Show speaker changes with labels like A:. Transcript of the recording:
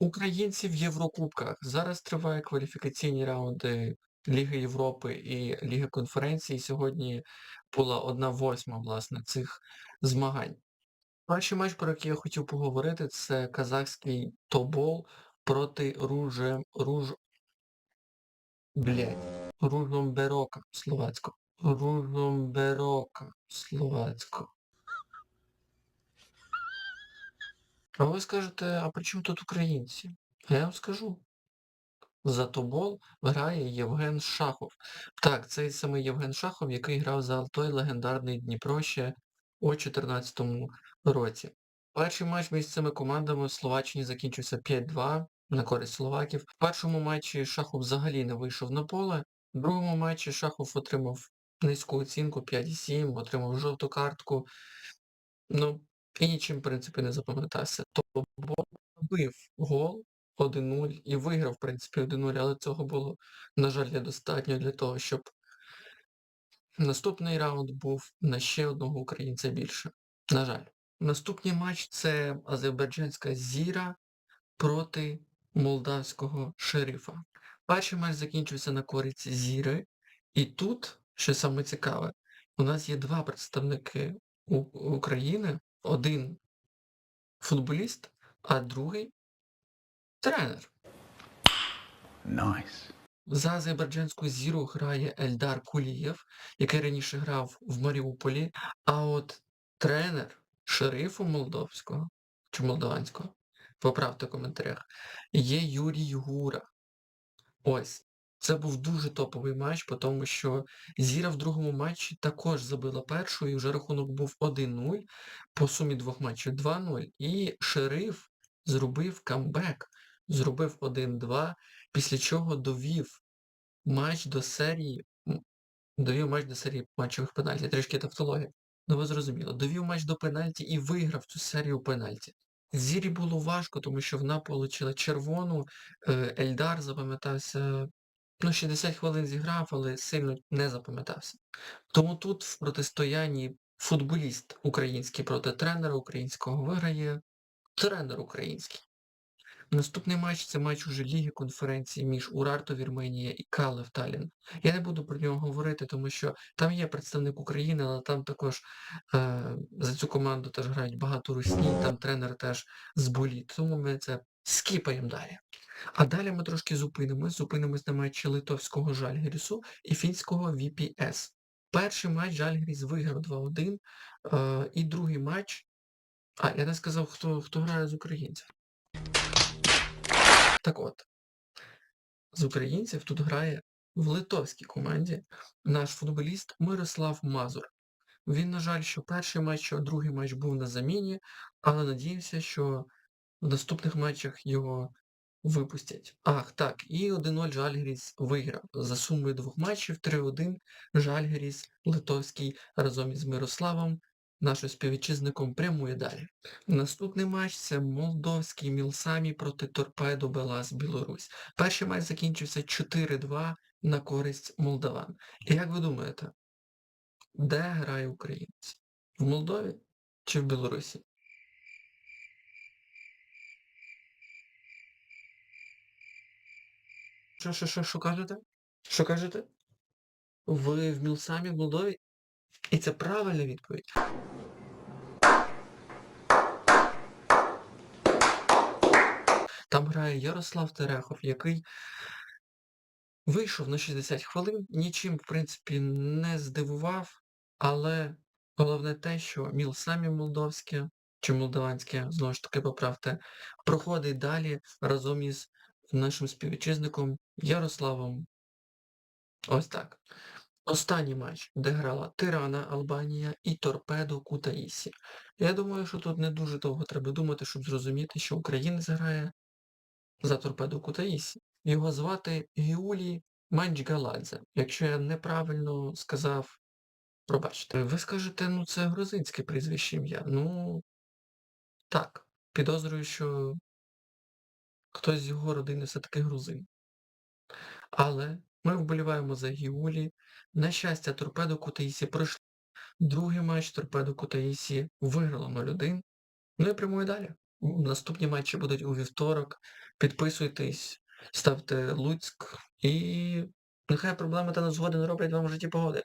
A: Українці в Єврокубках. Зараз триває кваліфікаційні раунди Ліги Європи і Ліги Конференції. Сьогодні була 1/8, власне, цих змагань. Перший матч, про який я хотів поговорити, це казахський тобол проти Руже... Руж... Блядь. Ружомберока словацько. Ружомберока словацько. А ви скажете, а при чому тут українці? А я вам скажу. За тобол грає Євген Шахов. Так, цей самий Євген Шахов, який грав за той легендарний Дніпро ще у 2014 році. Перший матч між цими командами в Словаччині закінчився 5-2 на користь словаків. В першому матчі Шахов взагалі не вийшов на поле. В другому матчі Шахов отримав низьку оцінку 5,7, отримав жовту картку. Ну, і нічим, в принципі, не запам'ятався. Тобто бив гол 1-0 і виграв, в принципі, 1-0, але цього було, на жаль, недостатньо для того, щоб наступний раунд був на ще одного українця більше. На жаль. Наступний матч це азербайджанська зіра проти молдавського шерифа. Перший матч закінчився на користь зіри, і тут, що саме цікаве, у нас є два представники України, один футболіст, а другий тренер.
B: Nice.
A: За азербайджанську зіру грає Ельдар Кулієв, який раніше грав в Маріуполі. А от тренер шерифу молдовського чи молдаванського, поправте в коментарях, є Юрій Гура. Ось. Це був дуже топовий матч, тому що Зіра в другому матчі також забила першу, і вже рахунок був 1-0 по сумі двох матчів 2-0. І шериф зробив камбек, зробив 1-2, після чого довів матч до серії, довів матч до серії матчових пенальті. Трішки тавтологія. Ну ви зрозуміли. Довів матч до пенальті і виграв цю серію пенальті. Зірі було важко, тому що вона отримала червону. е, Ельдар запам'ятався. Ну, 60 хвилин зіграв, але сильно не запам'ятався. Тому тут в протистоянні футболіст український проти тренера українського виграє тренер український. Наступний матч це матч уже Ліги конференції між Урарто Вірменія і Калев Талін. Я не буду про нього говорити, тому що там є представник України, але там також е, за цю команду теж грають багато русні, там тренер теж з боліт. Тому ми це скіпаємо далі. А далі ми трошки зупинимось. Зупинимось на матчі литовського Жальгірісу і фінського VPS. Перший матч Жальгіріс виграв 2-1, е, і другий матч. А, я не сказав, хто, хто грає з українців. Так от, з українців тут грає в литовській команді наш футболіст Мирослав Мазур. Він, на жаль, що перший матч, що другий матч був на заміні, але надіємося, що в наступних матчах його випустять. Ах, так, і 1-0 Жальгіріс виграв. За сумою двох матчів 3-1 Жальгіріс Литовський разом із Мирославом, нашим співвітчизником, прямує далі. Наступний матч це молдовський Мілсамі проти Торпедо Белас Білорусь. Перший матч закінчився 4-2 на користь молдаван. І як ви думаєте, де грає українець? В Молдові чи в Білорусі? Що, що, що, що кажете? Що кажете? Ви в Мілсамі в Молдові? І це правильна відповідь. Там грає Ярослав Терехов, який вийшов на 60 хвилин, нічим, в принципі, не здивував, але головне те, що Мілсамі молдовське чи молдаванське, знову ж таки поправте, проходить далі разом із нашим співвітчизником Ярославом. Ось так. Останній матч, де грала Тирана Албанія і Торпедо Кутаїсі. Я думаю, що тут не дуже довго треба думати, щоб зрозуміти, що українець грає за Торпедо Кутаїсі. Його звати Гіулі Манчгаладзе. Якщо я неправильно сказав, пробачте. Ви скажете, ну це грузинське прізвище ім'я. Ну так, підозрюю, що хтось з його родини все-таки грузин. Але ми вболіваємо за Гіулі. На щастя, торпедо Кутаїсі пройшли. Другий матч торпедо Кутаїсі виграло 0-1. Ну і прямує далі. Наступні матчі будуть у вівторок. Підписуйтесь, ставте Луцьк і нехай проблеми та незгоди не роблять вам в житті погоди.